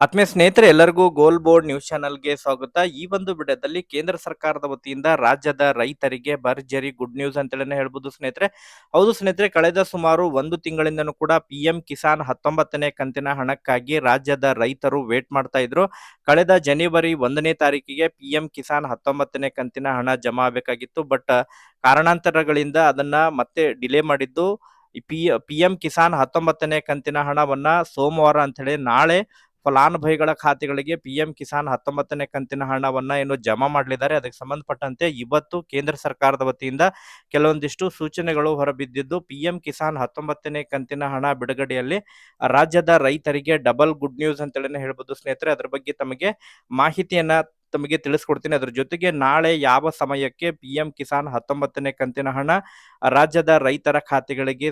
ಆತ್ಮೀಯ ಸ್ನೇಹಿತರೆ, ಎಲ್ಲರಿಗೂ ಗೋಲ್ ಬೋರ್ಡ್ ನ್ಯೂಸ್ ಚಾನಲ್ಗೆ ಸ್ವಾಗತ. ಈ ಒಂದು ಬಿಡದಲ್ಲಿ ಕೇಂದ್ರ ಸರ್ಕಾರದ ವತಿಯಿಂದ ರಾಜ್ಯದ ರೈತರಿಗೆ ಭರ್ಜರಿ ಗುಡ್ ನ್ಯೂಸ್ ಅಂತೇಳಿ ಹೇಳ್ಬೋದು ಸ್ನೇಹಿತರೆ. ಹೌದು ಸ್ನೇಹಿತರೆ, ಕಳೆದ ಸುಮಾರು ಒಂದು ತಿಂಗಳಿಂದನೂ ಕೂಡ ಪಿ ಕಿಸಾನ್ ಹತ್ತೊಂಬತ್ತನೇ ಕಂತಿನ ಹಣಕ್ಕಾಗಿ ರಾಜ್ಯದ ರೈತರು ವೇಟ್ ಮಾಡ್ತಾ ಇದ್ರು. ಕಳೆದ ಜನವರಿ ಒಂದನೇ ತಾರೀಕಿಗೆ ಪಿ ಕಿಸಾನ್ ಹತ್ತೊಂಬತ್ತನೇ ಕಂತಿನ ಹಣ ಜಮಾ ಆಗಬೇಕಾಗಿತ್ತು. ಬಟ್, ಕಾರಣಾಂತರಗಳಿಂದ ಅದನ್ನ ಮತ್ತೆ ಡಿಲೇ ಮಾಡಿದ್ದು. ಪಿ ಪಿ ಎಂ ಕಿಸಾನ್ ಹತ್ತೊಂಬತ್ತನೇ ಕಂತಿನ ಹಣವನ್ನ ಸೋಮವಾರ ಅಂತ ಹೇಳಿ ನಾಳೆ ಫಲಾನುಭವಿಗಳ ಖಾತೆಗಳಿಗೆ ಪಿಎಂ ಕಿಸಾನ್ ಹತ್ತೊಂಬತ್ತನೇ ಕಂತಿನ ಹಣವನ್ನ ಏನು ಜಮಾ ಮಾಡಲಿದ್ದಾರೆ. ಅದಕ್ಕೆ ಸಂಬಂಧಪಟ್ಟಂತೆ ಇವತ್ತು ಕೇಂದ್ರ ಸರ್ಕಾರದ ವತಿಯಿಂದ ಕೆಲವೊಂದಿಷ್ಟು ಸೂಚನೆಗಳು ಹೊರಬಿದ್ದಿದ್ದು, ಪಿಎಂ ಕಿಸಾನ್ ಹತ್ತೊಂಬತ್ತನೇ ಕಂತಿನ ಹಣ ಬಿಡುಗಡೆಯಲ್ಲಿ ರಾಜ್ಯದ ರೈತರಿಗೆ ಡಬಲ್ ಗುಡ್ ನ್ಯೂಸ್ ಅಂತೇಳಿ ಹೇಳ್ಬೋದು ಸ್ನೇಹಿತರೆ. ಅದ್ರ ಬಗ್ಗೆ ತಮಗೆ ಮಾಹಿತಿಯನ್ನ ತಮಗೆ ತಿಳಿಸ್ಕೊಡ್ತೀನಿ. ಅದ್ರ ಜೊತೆಗೆ ನಾಳೆ ಯಾವ ಸಮಯಕ್ಕೆ ಪಿ ಎಂ ಕಿಸಾನ್ ಹತ್ತೊಂಬತ್ತನೇ ಕಂತಿನ ಹಣ ರಾಜ್ಯದ ರೈತರ ಖಾತೆಗಳಿಗೆ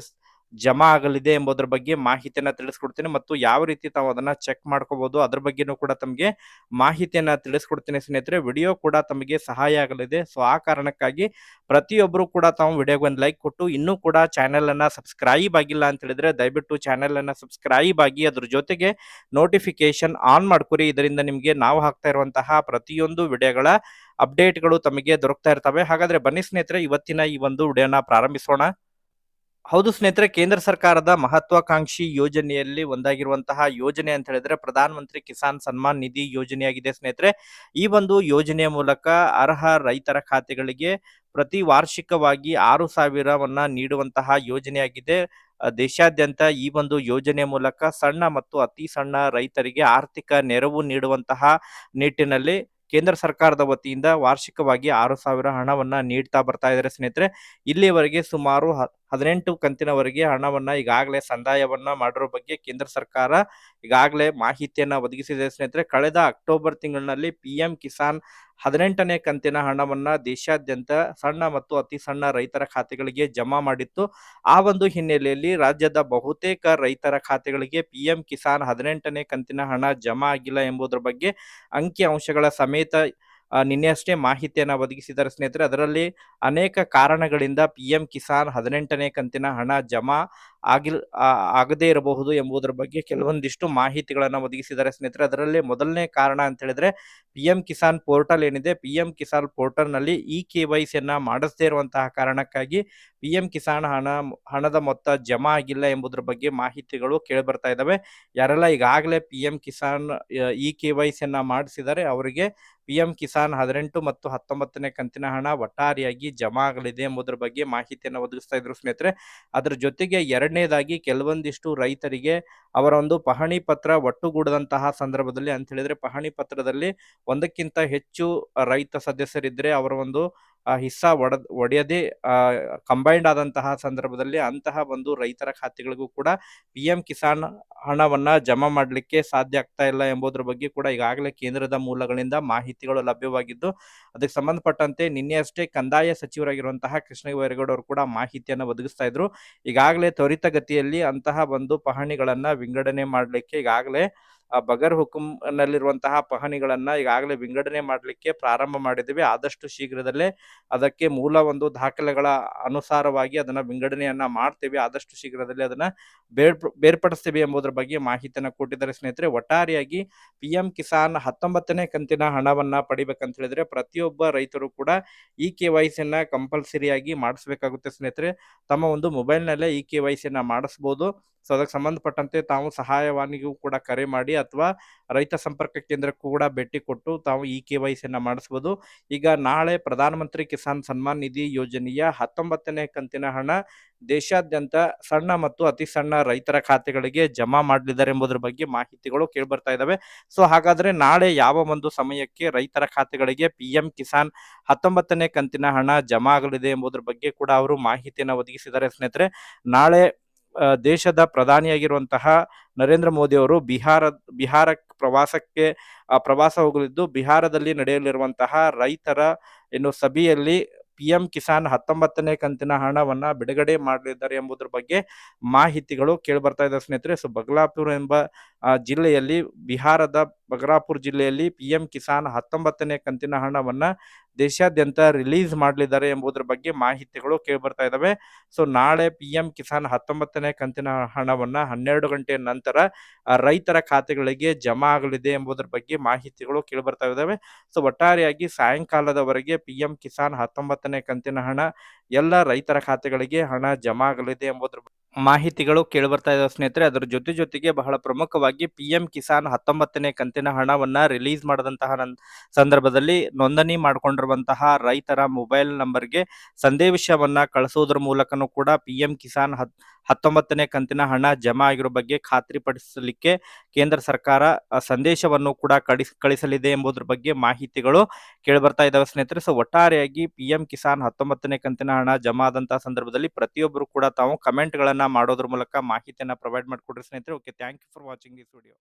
ಜಮಾ ಆಗಲಿದೆ ಎಂಬುದರ ಬಗ್ಗೆ ಮಾಹಿತಿಯನ್ನ ತಿಳಿಸ್ಕೊಡ್ತೀನಿ ಮತ್ತು ಯಾವ ರೀತಿ ತಾವು ಅದನ್ನ ಚೆಕ್ ಮಾಡ್ಕೋಬಹುದು ಅದ್ರ ಬಗ್ಗೆನೂ ಕೂಡ ತಮಗೆ ಮಾಹಿತಿಯನ್ನ ತಿಳಿಸ್ಕೊಡ್ತೀನಿ ಸ್ನೇಹಿತರೆ. ವಿಡಿಯೋ ಕೂಡ ತಮಗೆ ಸಹಾಯ ಆಗಲಿದೆ. ಸೊ, ಆ ಕಾರಣಕ್ಕಾಗಿ ಪ್ರತಿಯೊಬ್ಬರು ಕೂಡ ತಾವು ವಿಡಿಯೋಗೆ ಒಂದು ಲೈಕ್ ಕೊಟ್ಟು ಇನ್ನೂ ಕೂಡ ಚಾನೆಲ್ ಅನ್ನ ಸಬ್ಸ್ಕ್ರೈಬ್ ಆಗಿಲ್ಲ ಅಂತ ಹೇಳಿದ್ರೆ ದಯವಿಟ್ಟು ಚಾನೆಲ್ ಅನ್ನ ಸಬ್ಸ್ಕ್ರೈಬ್ ಆಗಿ ಅದ್ರ ಜೊತೆಗೆ ನೋಟಿಫಿಕೇಶನ್ ಆನ್ ಮಾಡ್ಕೊರಿ. ಇದರಿಂದ ನಿಮಗೆ ನಾವು ಹಾಕ್ತಾ ಇರುವಂತಹ ಪ್ರತಿಯೊಂದು ವಿಡಿಯೋಗಳ ಅಪ್ಡೇಟ್ಗಳು ತಮಗೆ ದೊರಕ್ತಾ ಇರ್ತವೆ. ಹಾಗಾದ್ರೆ ಬನ್ನಿ ಸ್ನೇಹಿತರೆ, ಇವತ್ತಿನ ಈ ಒಂದು ವಿಡಿಯೋನ ಪ್ರಾರಂಭಿಸೋಣ. ಹೌದು ಸ್ನೇಹಿತರೆ, ಕೇಂದ್ರ ಸರ್ಕಾರದ ಮಹತ್ವಾಕಾಂಕ್ಷಿ ಯೋಜನೆಯಲ್ಲಿ ಒಂದಾಗಿರುವಂತಹ ಯೋಜನೆ ಅಂತ ಹೇಳಿದ್ರೆ ಪ್ರಧಾನ ಮಂತ್ರಿ ಕಿಸಾನ್ ಸನ್ಮಾನ್ ನಿಧಿ ಯೋಜನೆಯಾಗಿದೆ ಸ್ನೇಹಿತರೆ. ಈ ಒಂದು ಯೋಜನೆಯ ಮೂಲಕ ಅರ್ಹ ರೈತರ ಖಾತೆಗಳಿಗೆ ಪ್ರತಿ ವಾರ್ಷಿಕವಾಗಿ ಆರು ಸಾವಿರವನ್ನ ನೀಡುವಂತಹ ಯೋಜನೆಯಾಗಿದೆ. ದೇಶಾದ್ಯಂತ ಈ ಒಂದು ಯೋಜನೆ ಮೂಲಕ ಸಣ್ಣ ಮತ್ತು ಅತಿ ಸಣ್ಣ ರೈತರಿಗೆ ಆರ್ಥಿಕ ನೆರವು ನೀಡುವಂತಹ ನಿಟ್ಟಿನಲ್ಲಿ ಕೇಂದ್ರ ಸರ್ಕಾರದ ವತಿಯಿಂದ ವಾರ್ಷಿಕವಾಗಿ ಆರು ಸಾವಿರ ಹಣವನ್ನ ನೀಡ್ತಾ ಬರ್ತಾ ಇದ್ದಾರೆ ಸ್ನೇಹಿತರೆ. ಇಲ್ಲಿಯವರೆಗೆ ಸುಮಾರು ಹದಿನೆಂಟು ಕಂತಿನವರೆಗೆ ಹಣವನ್ನ ಈಗಾಗಲೇ ಸಂದಾಯವನ್ನ ಮಾಡಿರೋ ಬಗ್ಗೆ ಕೇಂದ್ರ ಸರ್ಕಾರ ಈಗಾಗಲೇ ಮಾಹಿತಿಯನ್ನ ಒದಗಿಸಿದೆ. ಸ್ನೇಹಿತರೆ, ಕಳೆದ ಅಕ್ಟೋಬರ್ ತಿಂಗಳಿನಲ್ಲಿ ಪಿ ಕಿಸಾನ್ ಹದಿನೆಂಟನೇ ಕಂತಿನ ಹಣವನ್ನ ದೇಶಾದ್ಯಂತ ಸಣ್ಣ ಮತ್ತು ಅತಿ ಸಣ್ಣ ರೈತರ ಖಾತೆಗಳಿಗೆ ಜಮಾ ಮಾಡಿತ್ತು. ಆ ಒಂದು ಹಿನ್ನೆಲೆಯಲ್ಲಿ ರಾಜ್ಯದ ಬಹುತೇಕ ರೈತರ ಖಾತೆಗಳಿಗೆ ಪಿ ಎಂ ಕಿಸಾನ್ ಹದಿನೆಂಟನೇ ಕಂತಿನ ಹಣ ಜಮಾ ಆಗಿಲ್ಲ ಎಂಬುದರ ಬಗ್ಗೆ ಅಂಕಿ ಅಂಶಗಳ ಸಮೇತ ನಿನ್ನೆ ಅಷ್ಟೇ ಮಾಹಿತಿಯನ್ನ ಒದಗಿಸಿದ್ದಾರೆ ಸ್ನೇಹಿತರೆ. ಅದರಲ್ಲಿ ಅನೇಕ ಕಾರಣಗಳಿಂದ ಪಿ ಎಂ ಕಿಸಾನ್ ಹದಿನೆಂಟನೇ ಕಂತಿನ ಹಣ ಜಮಾ ಆಗಿಲ್ ಆಗದೇ ಇರಬಹುದು ಎಂಬುದರ ಬಗ್ಗೆ ಕೆಲವೊಂದಿಷ್ಟು ಮಾಹಿತಿಗಳನ್ನು ಒದಗಿಸಿದ್ದಾರೆ. ಸ್ನೇಹಿತರೆ, ಅದರಲ್ಲಿ ಮೊದಲನೇ ಕಾರಣ ಅಂತ ಹೇಳಿದ್ರೆ ಪಿ ಎಂ ಕಿಸಾನ್ ಪೋರ್ಟಲ್ ಏನಿದೆ ಪಿ ಎಂ ಕಿಸಾನ್ ಪೋರ್ಟಲ್ನಲ್ಲಿ ಇ ಕೆ ವೈ ಸಿಯನ್ನ ಮಾಡಿಸದೇ ಇರುವಂತಹ ಕಾರಣಕ್ಕಾಗಿ ಪಿ ಎಂ ಕಿಸಾನ್ ಹಣ, ಹಣದ ಮೊತ್ತ ಜಮಾ ಆಗಿಲ್ಲ ಎಂಬುದರ ಬಗ್ಗೆ ಮಾಹಿತಿಗಳು ಕೇಳಿ ಬರ್ತಾ ಇದ್ದಾವೆ. ಯಾರೆಲ್ಲ ಈಗಾಗಲೇ P M Kisan E K Y ಮಾಡಿಸಿದ್ದಾರೆ, ಅವರಿಗೆ ಪಿ ಎಂ ಕಿಸಾನ್ ಹದಿನೆಂಟು ಮತ್ತು ಹತ್ತೊಂಬತ್ತನೇ ಕಂತಿನ ಹಣ ಒಟ್ಟಾರೆಯಾಗಿ ಜಮಾ ಆಗಲಿದೆ ಎಂಬುದರ ಬಗ್ಗೆ ಮಾಹಿತಿಯನ್ನು ಒದಗಿಸ್ತಾ ಇದ್ರು. ಸ್ನೇಹಿತರೆ, ಅದ್ರ ಜೊತೆಗೆ ಎರಡನೇದಾಗಿ ಕೆಲವೊಂದಿಷ್ಟು ರೈತರಿಗೆ ಅವರ ಒಂದು ಪಹಣಿ ಪತ್ರ ಒಟ್ಟುಗೂಡದಂತಹ ಸಂದರ್ಭದಲ್ಲಿ ಅಂತ ಹೇಳಿದ್ರೆ ಪಹಣಿ ಪತ್ರದಲ್ಲಿ ಒಂದಕ್ಕಿಂತ ಹೆಚ್ಚು ರೈತ ಸದಸ್ಯರಿದ್ರೆ ಅವರ ಒಂದು ಹಿಸ್ಸಾ ಒಡ, ಒಡೆಯದೆ ಕಂಬೈಂಡ್ ಆದಂತಹ ಸಂದರ್ಭದಲ್ಲಿ ಅಂತಹ ಒಂದು ರೈತರ ಖಾತೆಗಳಿಗೂ ಕೂಡ ಪಿ ಎಂ ಕಿಸಾನ್ ಹಣವನ್ನ ಜಮಾ ಮಾಡಲಿಕ್ಕೆ ಸಾಧ್ಯ ಆಗ್ತಾ ಇಲ್ಲ ಎಂಬುದರ ಬಗ್ಗೆ ಕೂಡ ಈಗಾಗಲೇ ಕೇಂದ್ರದ ಮೂಲಗಳಿಂದ ಮಾಹಿತಿಗಳು ಲಭ್ಯವಾಗಿದ್ದು, ಅದಕ್ಕೆ ಸಂಬಂಧಪಟ್ಟಂತೆ ನಿನ್ನೆಯಷ್ಟೇ ಕಂದಾಯ ಸಚಿವರಾಗಿರುವಂತಹ ಕೃಷ್ಣ ಬೈರೇಗೌಡ ಅವರು ಕೂಡ ಮಾಹಿತಿಯನ್ನು ಒದಗಿಸ್ತಾ ಇದ್ರು. ಈಗಾಗಲೇ ತ್ವರಿತಗತಿಯಲ್ಲಿ ಅಂತಹ ಒಂದು ಪಹಣಿಗಳನ್ನ ವಿಂಗಡಣೆ ಮಾಡಲಿಕ್ಕೆ ಈಗಾಗಲೇ ಆ ಬಗರ್ ಹುಕುಂ ನಲ್ಲಿರುವಂತಹ ಪಹಣಿಗಳನ್ನ ಈಗಾಗಲೇ ವಿಂಗಡಣೆ ಮಾಡಲಿಕ್ಕೆ ಪ್ರಾರಂಭ ಮಾಡಿದ್ದೀವಿ. ಆದಷ್ಟು ಶೀಘ್ರದಲ್ಲೇ ಅದಕ್ಕೆ ಮೂಲ ಒಂದು ದಾಖಲೆಗಳ ಅನುಸಾರವಾಗಿ ಅದನ್ನ ವಿಂಗಡಣೆಯನ್ನ ಮಾಡ್ತೀವಿ. ಆದಷ್ಟು ಶೀಘ್ರದಲ್ಲಿ ಅದನ್ನ ಬೇರ್ ಬೇರ್ಪಡಿಸ್ತೀವಿ ಎಂಬುದರ ಬಗ್ಗೆ ಮಾಹಿತಿಯನ್ನು ಕೊಟ್ಟಿದ್ದಾರೆ ಸ್ನೇಹಿತರೆ. ಒಟ್ಟಾರೆಯಾಗಿ ಪಿ ಕಿಸಾನ್ ಹತ್ತೊಂಬತ್ತನೇ ಕಂತಿನ ಹಣವನ್ನ ಪಡಿಬೇಕಂತ ಹೇಳಿದ್ರೆ ಪ್ರತಿಯೊಬ್ಬ ರೈತರು ಕೂಡ ಇ ಕೆ ವೈ ಸಿಯನ್ನ ಕಂಪಲ್ಸರಿಯಾಗಿ ಮಾಡಿಸ್ಬೇಕಾಗುತ್ತೆ ಸ್ನೇಹಿತರೆ. ತಮ್ಮ ಒಂದು ಮೊಬೈಲ್ನಲ್ಲೇ ಇ ಕೆ ವೈ ಸಿಯನ್ನ ಮಾಡಿಸ್ಬೋದು. ಸೊ ಅದಕ್ಕೆ ಸಂಬಂಧಪಟ್ಟಂತೆ ತಾವು ಸಹಾಯವಾಣಿಗೂ ಕೂಡ ಕರೆ ಮಾಡಿ ಅಥವಾ ರೈತ ಸಂಪರ್ಕ ಕೇಂದ್ರಕ್ಕೂ ಕೂಡ ಭೇಟಿ ಕೊಟ್ಟು ತಾವು ಇ ಕೆ ವೈ ಮಾಡಿಸ್ಬೋದು. ಈಗ ನಾಳೆ ಪ್ರಧಾನಮಂತ್ರಿ ಕಿಸಾನ್ ಸನ್ಮಾನ್ ನಿಧಿ ಯೋಜನೆಯ ಹತ್ತೊಂಬತ್ತನೇ ಕಂತಿನ ಹಣ ದೇಶಾದ್ಯಂತ ಸಣ್ಣ ಮತ್ತು ಅತಿ ಸಣ್ಣ ರೈತರ ಖಾತೆಗಳಿಗೆ ಜಮಾ ಮಾಡಲಿದ್ದಾರೆ ಎಂಬುದರ ಬಗ್ಗೆ ಮಾಹಿತಿಗಳು ಕೇಳ್ಬರ್ತಾ ಇದ್ದಾವೆ ಸೊ ಹಾಗಾದ್ರೆ ನಾಳೆ ಯಾವ ಒಂದು ಸಮಯಕ್ಕೆ ರೈತರ ಖಾತೆಗಳಿಗೆ ಪಿ ಕಿಸಾನ್ ಹತ್ತೊಂಬತ್ತನೇ ಕಂತಿನ ಹಣ ಜಮಾ ಆಗಲಿದೆ ಎಂಬುದರ ಬಗ್ಗೆ ಕೂಡ ಅವರು ಮಾಹಿತಿಯನ್ನು ಒದಗಿಸಿದ್ದಾರೆ ಸ್ನೇಹಿತರೆ. ನಾಳೆ ದೇಶದ ಪ್ರಧಾನಿಯಾಗಿರುವಂತಹ ನರೇಂದ್ರ ಮೋದಿ ಅವರು ಬಿಹಾರ ಬಿಹಾರ ಪ್ರವಾಸಕ್ಕೆ ಪ್ರವಾಸ ಹೋಗಲಿದ್ದು ಬಿಹಾರದಲ್ಲಿ ನಡೆಯಲಿರುವಂತಹ ರೈತರ, ಏನು, ಸಭೆಯಲ್ಲಿ ಪಿ ಎಂ ಕಿಸಾನ್ ಹತ್ತೊಂಬತ್ತನೇ ಕಂತಿನ ಹಣವನ್ನ ಬಿಡುಗಡೆ ಮಾಡಲಿದ್ದಾರೆ ಎಂಬುದರ ಬಗ್ಗೆ ಮಾಹಿತಿಗಳು ಕೇಳಿ ಬರ್ತಾ ಇದೆ ಸ್ನೇಹಿತರೆ. ಸೊ, ಬಗಲಾಪುರ ಎಂಬ ಜಿಲ್ಲೆಯಲ್ಲಿ, ಬಿಹಾರದ ಬಗರಾಪುರ್ ಜಿಲ್ಲೆಯಲ್ಲಿ ಪಿ ಎಂ ಕಿಸಾನ್ ಹತ್ತೊಂಬತ್ತನೇ ಕಂತಿನ ಹಣವನ್ನ ದೇಶಾದ್ಯಂತ ರಿಲೀಸ್ ಮಾಡಲಿದ್ದಾರೆ ಎಂಬುದರ ಬಗ್ಗೆ ಮಾಹಿತಿಗಳು ಕೇಳಿಬರ್ತಾ ಇದ್ದಾವೆ ಸೊ, ನಾಳೆ ಪಿ ಎಂ ಕಿಸಾನ್ ಹತ್ತೊಂಬತ್ತನೇ ಕಂತಿನ ಹಣವನ್ನು ಹನ್ನೆರಡು ಗಂಟೆಯ ನಂತರ ರೈತರ ಖಾತೆಗಳಿಗೆ ಜಮಾ ಆಗಲಿದೆ ಎಂಬುದರ ಬಗ್ಗೆ ಮಾಹಿತಿಗಳು ಕೇಳಿಬರ್ತಾ ಇದ್ದಾವೆ ಸೊ, ಒಟ್ಟಾರೆಯಾಗಿ ಸಾಯಂಕಾಲದವರೆಗೆ ಪಿ ಎಂ ಕಿಸಾನ್ ಹತ್ತೊಂಬತ್ತನೇ ಕಂತಿನ ಹಣ ಎಲ್ಲ ರೈತರ ಖಾತೆಗಳಿಗೆ ಹಣ ಜಮಾ ಆಗಲಿದೆ ಎಂಬುದರ ಮಾಹಿತಿಗಳು ಕೇಳಿಬರ್ತಾ ಇದ್ದಾವೆ ಸ್ನೇಹಿತರೆ. ಅದರ ಜೊತೆ ಜೊತೆಗೆ ಬಹಳ ಪ್ರಮುಖವಾಗಿ ಪಿ ಎಂ ಕಿಸಾನ್ ಹತ್ತೊಂಬತ್ತನೇ ಕಂತಿನ ಹಣವನ್ನ ರಿಲೀಸ್ ಮಾಡಿದಂತಹ ಸಂದರ್ಭದಲ್ಲಿ ನೋಂದಣಿ ಮಾಡಿಕೊಂಡಿರುವಂತಹ ರೈತರ ಮೊಬೈಲ್ ನಂಬರ್ಗೆ ಸಂದೇಶವನ್ನ ಕಳಿಸೋದ್ರ ಮೂಲಕನೂ ಕೂಡ ಪಿ ಕಿಸಾನ್ ಹತ್, ಹತ್ತೊಂಬತ್ತನೇ ಕಂತಿನ ಹಣ ಜಮಾ ಆಗಿರೋ ಬಗ್ಗೆ ಖಾತ್ರಿಪಡಿಸಲಿಕ್ಕೆ ಕೇಂದ್ರ ಸರ್ಕಾರ ಸಂದೇಶವನ್ನು ಕೂಡ ಕಳಿಸ್ ಕಳಿಸಲಿದೆ ಎಂಬುದ್ರ ಬಗ್ಗೆ ಮಾಹಿತಿಗಳು ಕೇಳಿಬರ್ತಾ ಇದ್ದಾವೆ ಸ್ನೇಹಿತರೆ. ಸೊ ಒಟ್ಟಾರೆಯಾಗಿ ಪಿ ಕಿಸಾನ್ ಹತ್ತೊಂಬತ್ತನೇ ಕಂತಿನ ಹಣ ಜಮಾ ಆದಂತಹ ಸಂದರ್ಭದಲ್ಲಿ ಪ್ರತಿಯೊಬ್ಬರು ಕೂಡ ತಾವು ಕಮೆಂಟ್ಗಳನ್ನ ಮಾಡೋದ್ರ ಮೂಲಕ ಮಾಹಿತಿಯನ್ನ ಪ್ರೊವೈಡ್ ಮಾಡಿಕೊಡ್ರಿ ಸ್ನೇಹಿತರೆ. Okay thank you for watching this video